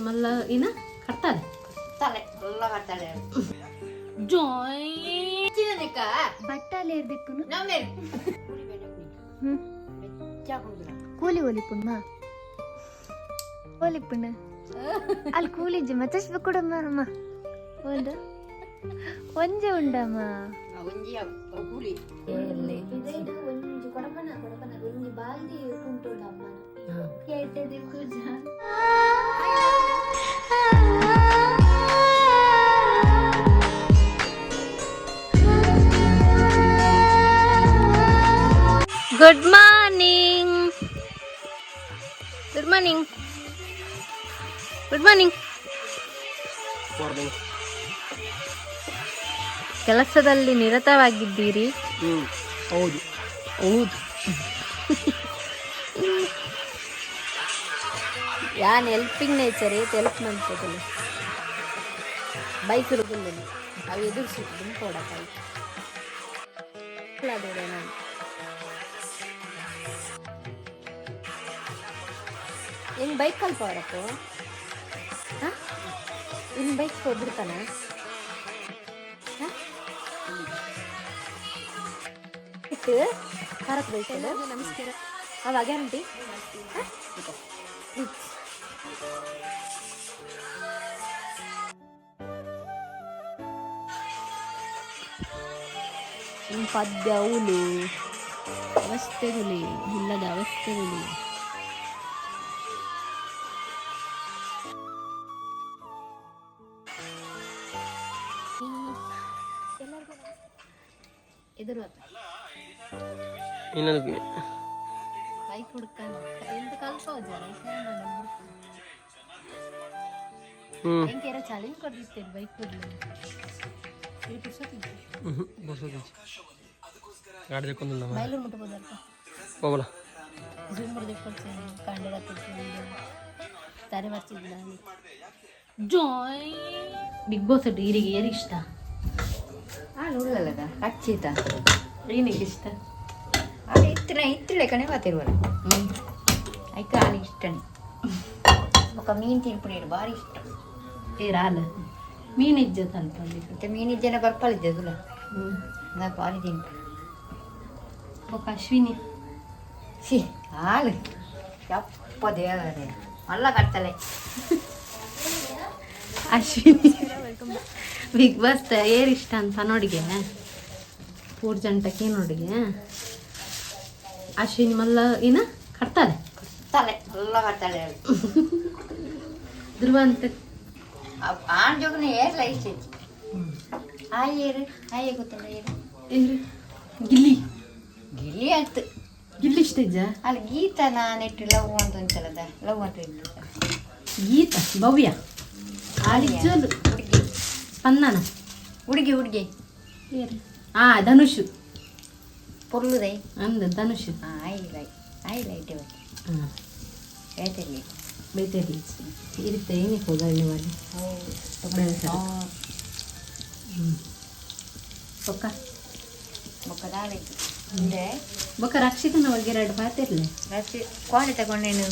మళ్ళా ఈయన కడతాది తలే ಎಲ್ಲ ಮಾಡ್ತಾಳೆ జాయ్ ಚಿನ್ನದಿಕ್ಕ ಬಟ್ಟಲು ಏರ್ದಿಕ್ಕುನು ನಮ್ದೇ ಹ್ಮ್ ಬೆಚ್ಚಾಗುದಿಲ್ಲ ಕೂಲಿ ಒಲಿಪುಣ್ಮ ಒಲಿಪುಣ್ಣ ಅಲ್ಲಿ ಕೂಲಿಜ್ಜಿ ಮತ್ತೆ ಕೊಡಮ್ಮ ಅಮ್ಮ ಒಂದು ಒಂಜೆ ಉಂಡಮ್ಮ ಒಂಜಿ ಕೂಲಿ ಒಂಜಿ ಕೊಡಪನ ಕೊಡಪನ ಒಂಜಿ ಬಾಲ್ದಿ ಉಂಟುಂಡಮ್ಮ ಕೇಳ್ತದೆ ಕೂಜ good morning good morning good morning ಕೆಲಸದಲ್ಲಿ ನಿರತವಾಗಿದ್ದೀರಿ. ಹೌದು ಹೌದು. ಯಾನ್ ಹೆಲ್ಪಿಂಗ್ ನೇಚರ್ ಏತ್ ಹೆಲ್ಪ್ ಮಾಡ್ತದಲ್ಲ. ಬೈಕ್ ಇರುದಿಲ್ಲ. ಅವು ಎದುರಿಸಿ ಅದೇ ನಾನು ಏನು ಬೈಕ್ ಕಲ್ಪ ಅವರಪ್ಪು ಹಾಂ ಇನ್ನು ಬೈಕ್ ಹೋಗ್ಬಿಡ್ತಾನ ಇಟ್ಟು ಖಾರಕ್ಕೆ ಬೈಕ್ ನಮಸ್ಕಾರ ಅವ ಗ್ಯಾರಂಟಿ ಪದ್ಯ ಹುಲಿ ಅವಸ್ಥೆಗಳು ಇಲ್ಲದ ಅವಸ್ಥೆಗಳು ಎದುರು ಇನ್ನೊಂದು ಬೈಕ್ ಹುಡ್ಕೊಂಡು ಎಂತ ಕಲ್ಸೋ ಹ್ಞೂ ಎಂಕೆರ ಚಾಲೆಂಜ್ ಕೊಟ್ಟಿರ್ತೇನೆ ಬೈಕ್ ಕೊಡ್ಲಿ ಗಾಡಿ ತೆಕ್ಕೊಂದಿಲ್ಲ ಬೈಲೂರು ಮುಟ್ಬೋದಲ್ಪ ಹೋಗಲ್ಲ. ಕಂಡು ತಾರೆ ಬರ್ತಿದ್ದಿಲ್ಲ ಜಾಯ್ ಬಿಗ್ ಬಾಸ್ ಡೀರಿಗೆ ಏರಿ ಇಷ್ಟ? ಹಾಲು ಉಳ್ಳಲ್ಲದ ಹಚ್ಚಿತ ಏನಿಗೆ ಇಷ್ಟ ಹಾಲು ಇತ್ತಿನ ಇತ್ತಿಳೆ ಕಣೆ ಬಾತಿರುವಲ್ಲ ಐಕ ಹಾಲು ಇಷ್ಟನೇ ఒక ಮೀನು ತಿನ್ಪುಡಿ ಭಾರಿ ಇಷ್ಟ ಏ ರಾಲ ಮೀನು ಇಜ್ಜತ್ ಅಲ್ಪ ಅಲ್ಲಿ ಮತ್ತೆ ಮೀನಿಜ್ಜನ ಬರ್ಪಳಿದ್ದೆ ತುಲ ಹ್ಞೂ ನಾ ಭಾರಿ ತಿಂಪು ಒಬ್ಬ ಅಶ್ವಿನಿ ಸಿ ಹಾಲು ಯಪ್ಪ ದೇವರೇ ಮಲ್ಲ ಕಟ್ಟಲೆ ಅಶ್ವಿನಿ ಬಿಗ್ ಬಾಸ್ ಏರ್ ಇಷ್ಟ ಅಂತ ನೋಡಿಗೆ? ಮೂರು ಜಂಟಕ್ಕೆ ನೋಡಿಗೆ? ಅಶ್ವಿನಿ ಮಲ್ಲ ಏನ ಕಟ್ತಾಳೆ? ಕಟ್ತಾಳೆ ಎಲ್ಲ ಕಟ್ತಾಳೆ ಧ್ರುವ ಅಂತ ಆನ್ ಜೋಗನ ಏರ್ಲ ಇಷ್ಟ ಆಯ್ ಏರು ಆಯೇ ಗೊತ್ತಲ್ಲ ಏರು? ಏರ್ ಗಿಲ್ಲಿ. ಗಿಲ್ಲಿ ಅಂತ. ಗಿಲ್ಲಿ ಇಷ್ಟ ಇದ್ದ ಅಲ್ಲಿ ಗೀತ ನಾನಿಟ್ಟು ಲವ್ ಅಂತ ಒಂದ್ಸಲದ ಲವ್ ಅಂತ ಇತ್ತು ಗೀತ ಭವ್ಯ. ಅಲ್ಲಿ ಹುಡುಗಿ ಸ್ಪಂದನ ಹುಡುಗಿ ಹುಡುಗಿ ಏರು ಆ ಧನುಷ್ ಪೊರ್ಲುದೈ ಅಂದ ಧನುಷ್ ಹಾಂ ಐ ಲೈ ಐ ಲೈಟ್ ಹಾಂ ಹೇಳ್ತಿರ್ಲಿ ಬೇತೇರಿ ಇರುತ್ತೆ ಏನಕ್ಕೆ ಹೋದ ನೀವು ಅಲ್ಲಿ ಹ್ಞೂ ಬೊಕ್ಕ ಮುಖದಾಲೈತು ಅಂದರೆ ಬೊಕ್ಕ ರಕ್ಷಿತನ ಬಗ್ಗೆ ಎರಡು ಬಾತಿರ್ಲಿ ರಸಿ ಕೋಣೆ ತಗೊಂಡೇನು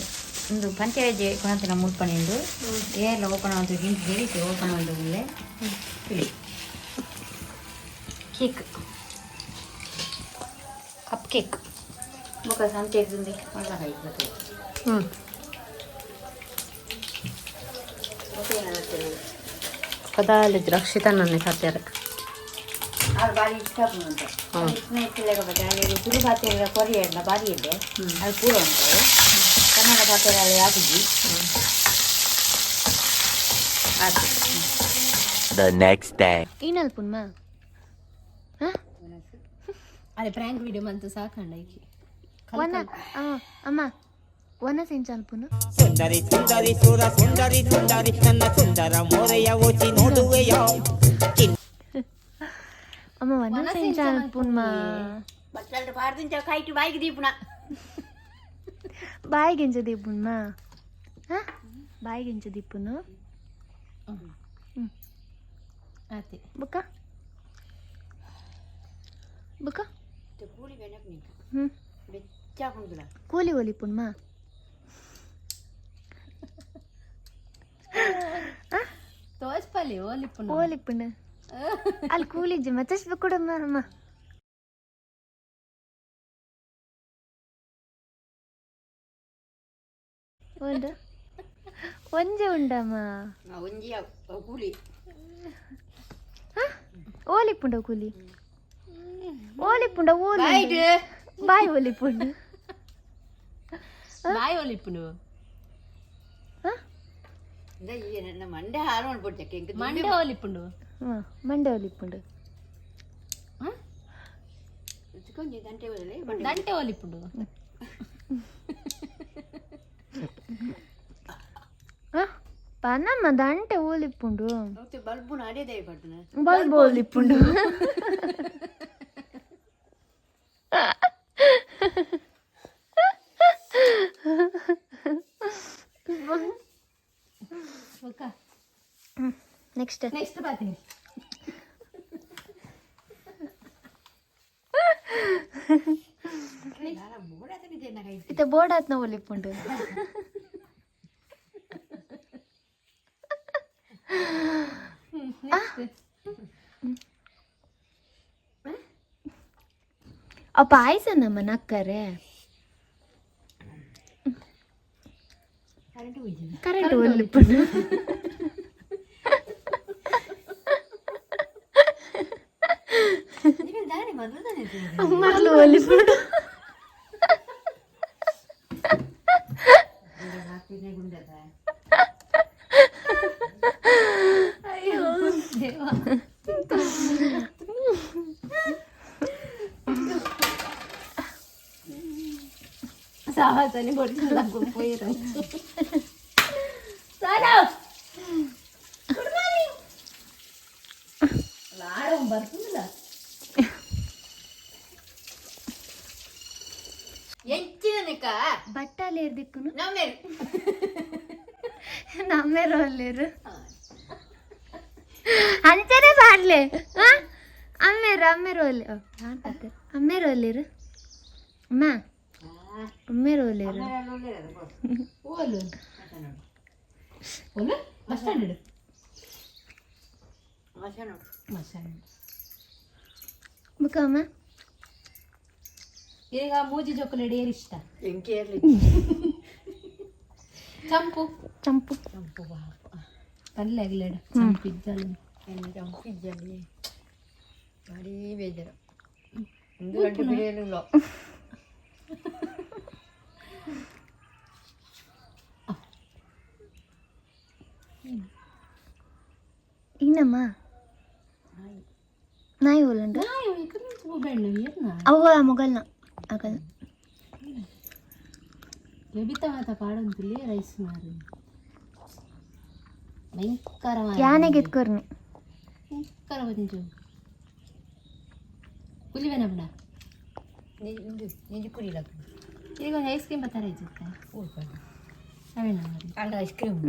ಒಂದು ಪಂಚರಾಜ್ಯ ಕೊಣತನ ಮುಟ್ಪಣೆಂದು ಏರ್ಲ ಓಪನ್ ಅಂತ ಹಿಂದೆ ಹೇಳಿತು ಓಪನ್ ಒಂದು ಉಳ್ಳೆ ಹೇಳಿ ಕೇಕ್. Cup cake. ಮುಖ ಸಂತೆ ಒಳ್ಳೆ ಹ್ಞೂ ಕದಾಲಿ ನನ್ನ ಸತ್ಯರ ಅದು ಭಾರಿ ಇಷ್ಟ ಉಂಟು ಹ್ಮ್. ಇಟ್ಟಿಲ್ಲ ಬಾರಿ ಇದೆ. ಅದು ಪೂರ ಉಂಟು. ಕನ್ನಡ ಪಾತ್ರೆಯಲ್ಲಿ ಹಾಕಿದ್ವಿ ಆಯ್ತು the next day. ಏನಲ್ಪುಣ್ಮ ಹಾ ಅದೇ ಪ್ರ್ಯಾಂಕ್ ವಿಡಿಯೋ ಬಂತು ಸಾಕಂಡ ಈಕಿ ವನ ಆ, ಅಮ್ಮ ವನ ಸಿಂಚಲ್ಪುನು ಸುಂದರಿ ಸುಂದರಿ ಸುರ ಸುಂದರಿ ಸುಂದರಿ ನನ್ನ ಸುಂದರ ಮೋರೆಯ ಓಚಿ ನೋಡುವೆಯ ಅಮ್ಮ ವನ ಸಿಂಚಲ್ಪುನ್ಮ ಬಟ್ಟಲು ಪಾಡ್ದಿಂಚ ಕೈಟು ಬಾಯಿಗೆ ದೀಪುನ ಬಾಯಿಗೆಂಚ ದೀಪುನ್ಮ ಹಾ? ಹ್ಮ್. ದೀಪುನು ಆಯ್ತು. ಬುಕ್ಕ? ಬುಕ್ಕ? ಕೂಲಿ ಒಲಿ ನೀನು ಹ್ಞೂ ಓಲಿ ಒಲಿಪುನ್ಮ ಚಪ್ಪಲಿ ಓಲಿಪ್ಪುನ ಓಲಿಪ್ಪುಂಡು ಕೂಲಿ ಕೂಲಿಜ್ಜೆ ಮತ್ತೆ ಕೊಡಮ್ಮ ಅಮ್ಮ. ಒಂಜೆ ಉಂಡಮ್ಮ ಒಂಜಿ ಕೂಲಿ ಓಲಿಪ್ಪುಂಡ ಕೂಲಿ ಓಲಿಪ್ಪುಂಡ ಓಲಿ ಬಾಯ್ ಓಲಿಪ್ಪುಂಡು ಬಾಯಿ ಓಲಿಪ್ಪುನು ನನ್ನ ಮಂಡೆ ಹಾರು ಮಾಡ್ಬಿಡ್ತಕ್ಕೆ ಮಂಡೆ ಓಲಿಪ್ಪುಂಡು ಹಾಂ ಮಂಡೆ ಓಲಿಪ್ಪುಂಡು ಕೊಂಚ ಗಂಟೆ ಬರಲಿ ದಂಟೆ ಓಲಿಪ್ಪುಂಡು ಹಾಂ ಪನಮ್ಮ ದಂಟೆ ಓಲಿಪ್ಪುಂಡು ಮತ್ತೆ ಬಲ್ಬು ನಾಡೇದೇ ಪಡ್ತಾನೆ ಬಲ್ಬ್ ಓಲಿಪ್ಪುಂಡು ನೆಕ್ಸ್ಟ್ ನೆಕ್ಸ್ಟ್ ಬರ್ತೀನಿ ಇತ್ತ ಬೋರ್ಡ್ ಆತ್ನ ಓಲಿಪ್ಪುಂಡು ಆ ಪಾಯಸ ನಮ್ಮ ನಕ್ಕರೆ ಕರೆಂಟ್ ದಾರಿ ಮೊದಲು सावाचाने बोलतो लागू నమ్మేరు. వాళ్ళు లేరు. అంతేనే పాడలే. అమ్మేరు అమ్మేరు వాళ్ళు. అమ్మేరు వాళ్ళు అమ్మా. ಅಲ್ಲಿರು ఓలు ఓలు బస్ స్టాండ్ ಮಸಾನ బస్ స్టాండ్ ಮುಖಮ್ಮ ಈಗ ಮೂಜಿ ಜೋಕುಲೆಡಿ ಏರ್ ಇಷ್ಟ ಎಂಕೆ ಇರಲಿ ಚಂಪು ಚಂಪು ಚಂಪು ಬಾಪ ಪಲ್ಲೆ ಆಗ್ಲೇಡ ಚಂಪಿದ್ದಲ್ಲ ಎನ್ನ ಚಂಪು ಇದ್ದಲ್ಲಿ ಭಾರಿ ಬೇಜಾರು ಒಂದು ಗಂಟೆ ಬಿಡಿಯಲಿಲ್ಲ ಇನ್ನಮ್ಮ ನಾಯಿ ಓಲಂಡು ಬೆಣ್ಣು ಏನ ಅವ ಮೊಗಲ್ನ ಆಗಲ್ಲ ಎಬಿತ ಮಾತ ಪಾಡಂತಿಲ್ಲಿ ರೈಸ್ ಮಾರು ಭಯಂಕರ ಯಾನೆಗೆ ಎತ್ಕೊರ್ನಿ ಭಯಂಕರ ಬಂಜು ಪುಲಿವೆನ ಬಿಡ ನಿಂದು ನಿಂದು ಕುಡಿಲ ಈಗ ಒಂದು ಐಸ್ ಕ್ರೀಮ್ ಬತ್ತಾರೆ ಇರುತ್ತೆ ಊರ್ಕೊಂಡು ಅವೇನ ಮಾಡಿ ಅಲ್ಲ ಐಸ್ ಕ್ರೀಮ್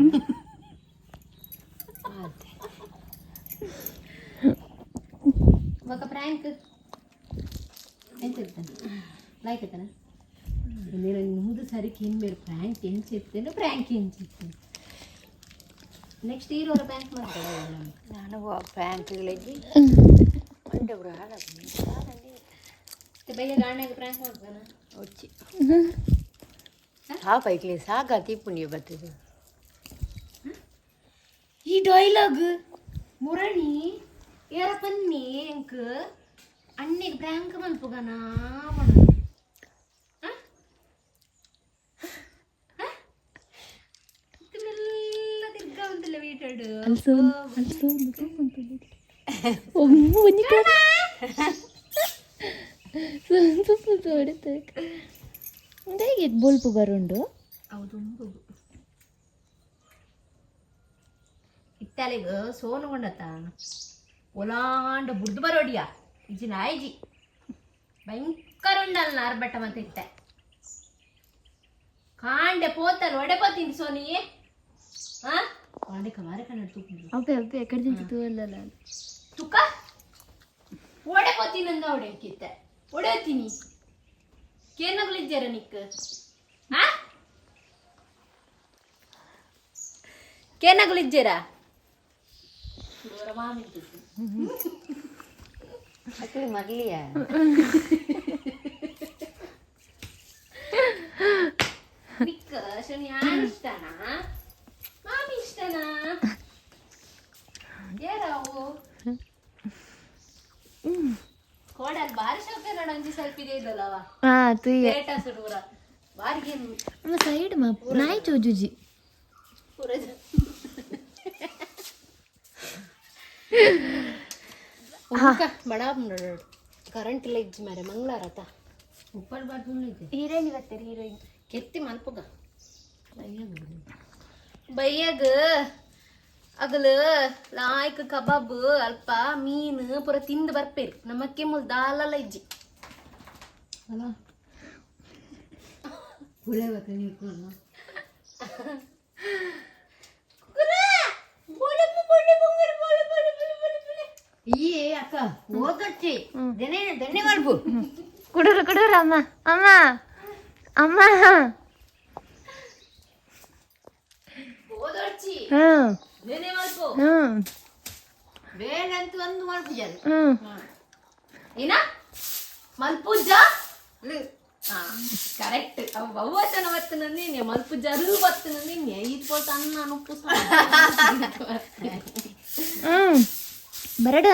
ఒక ప్రాంక్ ఏం చెప్తాను లైక్ అవుతానా నేను ముందు సరికి ఏం మీరు ప్రాంక్ ఏం చెప్తాను ప్రాంక్ ఏం చెప్తాను ನೆಕ್ಸ್ಟ್ ಹೀರೋ ಬ್ಯಾಂಕ್ ಮಾಡ್ತಾರೆ ನಾನು ಪ್ಯಾಂಕ್ಗಳಿಗೆ ಮಂಡೆ ಬಿಡ ಬೈಯ ಗಾಣಾಗ ಪ್ರಾಂಕ್ ಮಾಡ್ತಾನ వచ్చి ಸಾಕಾಯ್ಕ್ಲಿ ಸಾಕಾತಿ ಪುಣ್ಯ ಬರ್ತದೆ ಈ ಡೈಲಾಗ್ ಮುರಣಿ ಯಾರ ಪನ್ನಿ ಎಂಕ್ ಅಣ್ಣಿಗೆ ಪ್ರಾಂಕ್ ಮಲ್ಪುಗನ ಮೆಲ್ಲ ತಿರ್ಗಾ ಉಂಟಲ್ಲ ವೀಟಾಡು ಹೇಗೆ ಬೋಲ್ಪು ಬರುಂಡು ಹೌದು ಇತ್ತಾಲೆಗ್ ಸೋನು ಕೊಂಡತ್ತ ಒಲಾಂಡ ಬುಡ್ದು ಬರೋಡಿಯ. ಇಜಿ ನಾಯ್ಜಿ ಭಯಂಕರ ಉಂಡಲ್ಲ ನಾರ್ಬಟ್ಟ ಮತ್ತೆ ಇತ್ತೆ. ಕಾಂಡೆ ಪೋತಲ್ ಒಡೆ ಪೋತೀನಿ ಸೋನಿ. ಹಾ ಕಾಂಡೆ ಕಮಾರೆ ಕನ್ನಡ ತೂಕೊಂಡು ಅಪ್ಪೆ ಅಪ್ಪೆ ಎಕಡೆ ದಿಂಚು ತೂವಲ್ಲಲ್ಲ ತುಕ್ಕ ಒಡೆ ಪೋತೀನಂದ ಒಡೆ ಕಿತ್ತೆ ಒಡೆತೀನಿ ಕೇನಗಳಿದ್ದೀರ ನಿಕ್ ಹಾ ಕೇನಗಳಿದ್ದೀರಾ ಮರ್ಲಿಯ ಕೋಡಲ್ ಬಾರಿ ಶೋಕ ನೋಡಂಜಿ ಸ್ವಲ್ಪ ಇದೆ ಇದಲ್ಲವ ಹಾ ತುಯ್ಯ ಬಾರಿಗೆ ಸೈಡ್ ಮಾ ನಾಯಿ ಚೋಜುಜಿ ಪೂರ ಬಡ ಕರೆಂಟ್ ಇಲ್ಲ ಇಜ್ಜಿ ಮಾರೆ ಮಂಗಳಾರತ ಉಪ್ಪಲ್ ಬಾತು ಹೀರೋಯಿನ್ ಬರ್ತಾರೆ ಹೀರೋಯಿನ್. ಕೆತ್ತಿ ಮಲ್ಪಗ ಬೈಯಗ ಅಗಲು ಲಾಯ್ಕ್ ಕಬಾಬ್ ಅಲ್ಪ ಮೀನು ಪೂರ ತಿಂದು ಬರ್ಪೇರಿ. ನಮ್ಮಕ್ಕೆ ಮುಲ್ ದಾಲಲ್ಲ ಇಜ್ಜಿ. ಅಲ್ಲ. ಕುಡೂರು ಕುಡೂರು ಅಮ್ಮ ಅಮ್ಮ ಅಮ್ಮ. ಹ್ಮ್. ಹ್ಮ್. ಒಂದು ಹ್ಮ್. ಏನ ಮಲ್ಪುಜ್ಜ? ಕರೆಕ್ಟ್ ಅವ ಬಹುವಚನ ಬರ್ತನ ನೀನೆ ಮಲ್ಪುಜ್ಜರು ಬರ್ತನ ನೀನೆ ಇದು ಪೋಟ ಅನ್ನ ಉಪ್ಪು ಹ್ಮ್. ಬರಡ.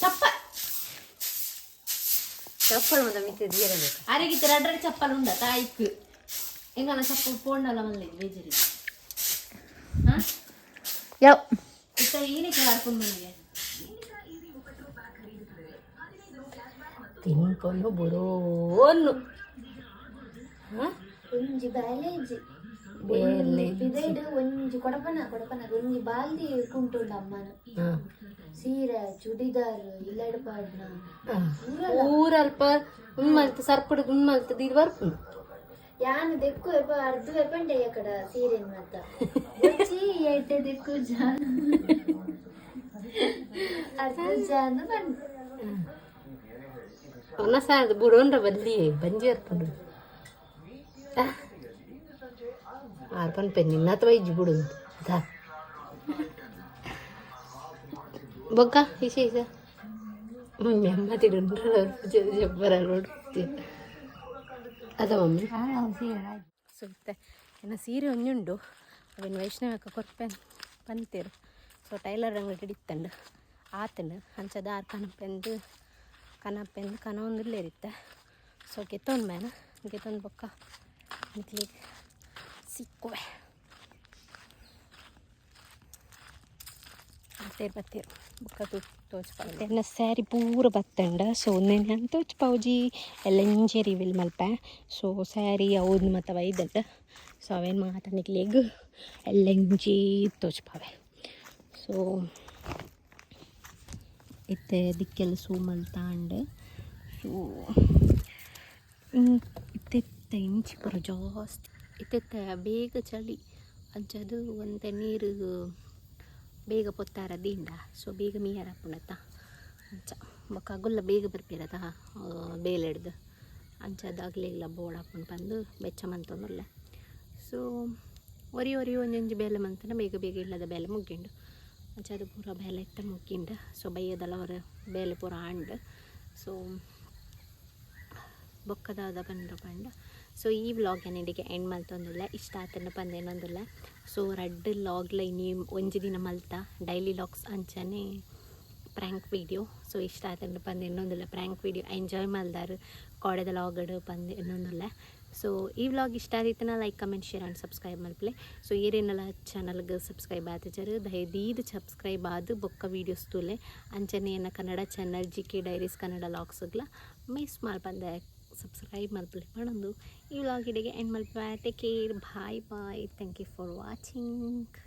ಚಪ್ಪ ಚಪ್ಪಲ್ ಮತ್ತೆ ಮಿತ್ತೆ ದೀರಬೇಕು ಅರೆಗಿತ್ತು ರಡ್ರ ಚಪ್ಪಲ್ ಉಂಡ ತಾಯ್ಕ್ ಎಂಗನ ಚಪ್ಪಲ್ ಪೋಂಡಲ್ಲ ಮಲ್ಲೆ ಬೇಜರಿ ಹಾ ಯಾವ ಇತ್ತ ಏನಕ್ಕೆ ಕರ್ಕೊಂಡು ಬಂದಿದೆ ತಿನ್ಕೊಂಡು ಬರೋನು ಒಂಜಿ ಬ್ಯಾಲೇಜ್ ಬೇಲೆ ಬಿದೈಡ್ ಒಂಜಿ ಕೊಡಪನ ಕೊಡಪನ ಒಂಜಿ ಬಾಲ್ದಿ ಕುಂಟುಂಡ ಅಮ್ಮನ ಸೀರೆ ಚೂಡಿದಾರ್ ಇಲ್ಲಡ್ ಪಾಡ್ನ ಊರಲ್ಪ ಉಣ್ಮಲ್ತ ಸರ್ಪಡ್ ಉಣ್ಮಲ್ತ ಇದು ಬರ್ಪುಂಡು ಯಾನು ದೆಕ್ಕು ಎಪ್ಪ ಅರ್ಧ ಎಪ್ಪಂಡೆ ಕಡ ಸೀರೆ ಮತ್ತ ಒಚ್ಚಿ ಎಡ್ಡೆ ದೆಕ್ಕು ಜಾನ ಅರ್ಧ ಜಾನ ಬಂದು ಅವನ ಸಾರ್ದು ಬುಡೋನ್ರ ಬದ್ಲಿ ಬಂಜಿ ಅರ್ಪುಂಡು ಆರ್ಪನ್ ಪೆನ್ ನಿನ್ನತ್ರ ವೈಜಿ ಬಿಡು ಅದಾ ಬೊಕ್ಕ ಮಮ್ಮಿ ನೆಮ್ಮದಿ ಜಬ್ಬರ ನೋಡ್ತಿ ಅದ ಮಮ್ಮಿ. ಸಿಗುತ್ತೆ ಇನ್ನು ಸೀರೆ ಒಂಜುಂಡು ಅದನ್ನು ವೈಷ್ಣವ ಕೊರ್ಪೆನ್ ಪಂತೇರು ಸೊ ಟೈಲರ್ ಅಂಗಡಿ ಹಿಡಿತಂಡು ಆತಂಡು ಅಂಚದ ಆರು ಕನಪೆಂದು ಕನಪೆಂದು ಕನ ಒಂದು ಇರುತ್ತೆ ಸೊ ಗೆತ್ತೊಂದು ಮೇನ ಗೆತ್ತೊಂದು ಬೊಕ್ಕ. ನಿಕ್ಲಿಗೆ ಸಿಕ್ಕುವೆ. ಬತ್ತೇರು ಬತ್ತೇರು ಬೊಕ್ಕ ತು ತೋಚ್ಪಾವು ಎನ್ನ ಸ್ಯಾರಿ ಪೂರ ಬತ್ತಂಡ. ಸೊ ಒಂದೇನು ಅಂತ ತೋಚ್ಪಾವುಜಿ ಎಲ್ಲ ಇಂಜೇರಿ ವಿಲ್ ಮಲ್ಪ. ಸೊ ಸ್ಯಾರಿ ಅವ್ದು ಮತ್ತು ಒಯ್ದಂಡ ಸೊ ಅವೇನು ಮಾತಾಡ್ಲಿಕ್ಕೆ ಎಲ್ಲ ಇಂಜಿ ತೋಚ್ಪಾವೆ ಸೊ ಇತ್ತೆ ದಿಕ್ಕೆಲ್ಲ ಸೂ ಮಲ್ತಾಂಡ್. ಸೊ ಇತ್ತೆ ಇಂಚಿ ಬರೋ ಜಾಸ್ತಿ ಇತ್ತೆತ್ತ ಬೇಗ ಚಳಿ. ಅಂಚದು ಒಂತೆ ನೀರು ಬೇಗ ಪೊತ್ತಾರ ದಿಂಡ ಸೊ ಬೇಗ ಮೀಯಾರ ಪುಣತ. ಅಂಚ ಬೊಕ್ಕ ಗುಲ್ಲ ಬೇಗ ಬರ್ಪಿರತ ಬೇಲೆಡ್ದು ಅಂಚದಾಗ್ಲಿಲ್ಲ ಬೋಡ ಹಾಕೊಂಡು ಬಂದು ಬೆಚ್ಚ ಮಂತೊಂದುಲ್ಲ ಸೊ ಒರಿ ಒರಿ ಒಂದೊಂದು ಬೇಲೆ ಮಂತನ ಬೇಗ ಬೇಗ ಇಲ್ಲದ ಬೇಲೆ ಮುಗ್ಗಿಂಡು. ಅಂಚದು ಪೂರ ಬೇಲೆ ಇತ್ತ ಮುಗ್ಗಿಂಡು. ಸೊ ಬೈಯದಲ್ಲ ಅವರ ಬೇಲೆ ಪೂರ ಆಂಡ್. ಸೊ ಬೊಕ್ಕದಾದ ಬಂದ್ರ ಪಂಡ ಸೊ ಈ ವ್ಲಾಗ್ ಏನಿಡಿಗೆ ಎಂಡ್ ಮಲ್ತೊಂದುಲ್ಲ. ಇಷ್ಟ ಆತನ ಪಂದೇನೊಂದುಲ್ಲ ಸೊ ರಡ್ಡ್ ಲಾಗ್ಲ ಇನಿ ಒಂಜಿ ದಿನ ಮಲ್ತ. ಡೈಲಿ ಲಾಗ್ಸ್ ಅಂಚನೆ ಪ್ರ್ಯಾಂಕ್ ವೀಡಿಯೋ ಸೊ ಇಷ್ಟ ಆತನ ಪಂದು ಇನ್ನೊಂದುಲ್ಲ ಪ್ರ್ಯಾಂಕ್ ವೀಡಿಯೋ ಎಂಜಾಯ್ ಮಲ್ದಾರು. ಕೊಡೆದ ಲಾಗಡ್ ಪಂದು ಇನ್ನೊಂದಿಲ್ಲ ಸೊ ಈ ವ್ಲಾಗ್ ಇಷ್ಟ ಆದಿತ್ತನ like comment share and subscribe ಮಲ್ಪಲೆ. So ಏರೇನೆಲ್ಲ ಚಾನಲ್ಗೆ ಸಬ್ಸ್ಕ್ರೈಬ್ ಆತಜರು. ದಯದೀದ್ ಸಬ್ಸ್ಕ್ರೈಬ್ ಆದು ಬೊಕ್ಕ ವೀಡಿಯೋಸ್ ತೂಲೆ. ಅಂಚನೆ ಏನ Kannada channel G K diaries Kannada ಲಾಗ್ಸ್ಗ್ಲ miss ಮಲ್ಪಂದೆ ಸಬ್ಸ್ಕ್ರೈಬ್ ಮಲ್ಪಲೆ ಮಾಡೋದು ಈ ವ್ಲಾಗ್ ಇಡೆಗೆ end ಮಲ್ಪ take care bye bye thank you for watching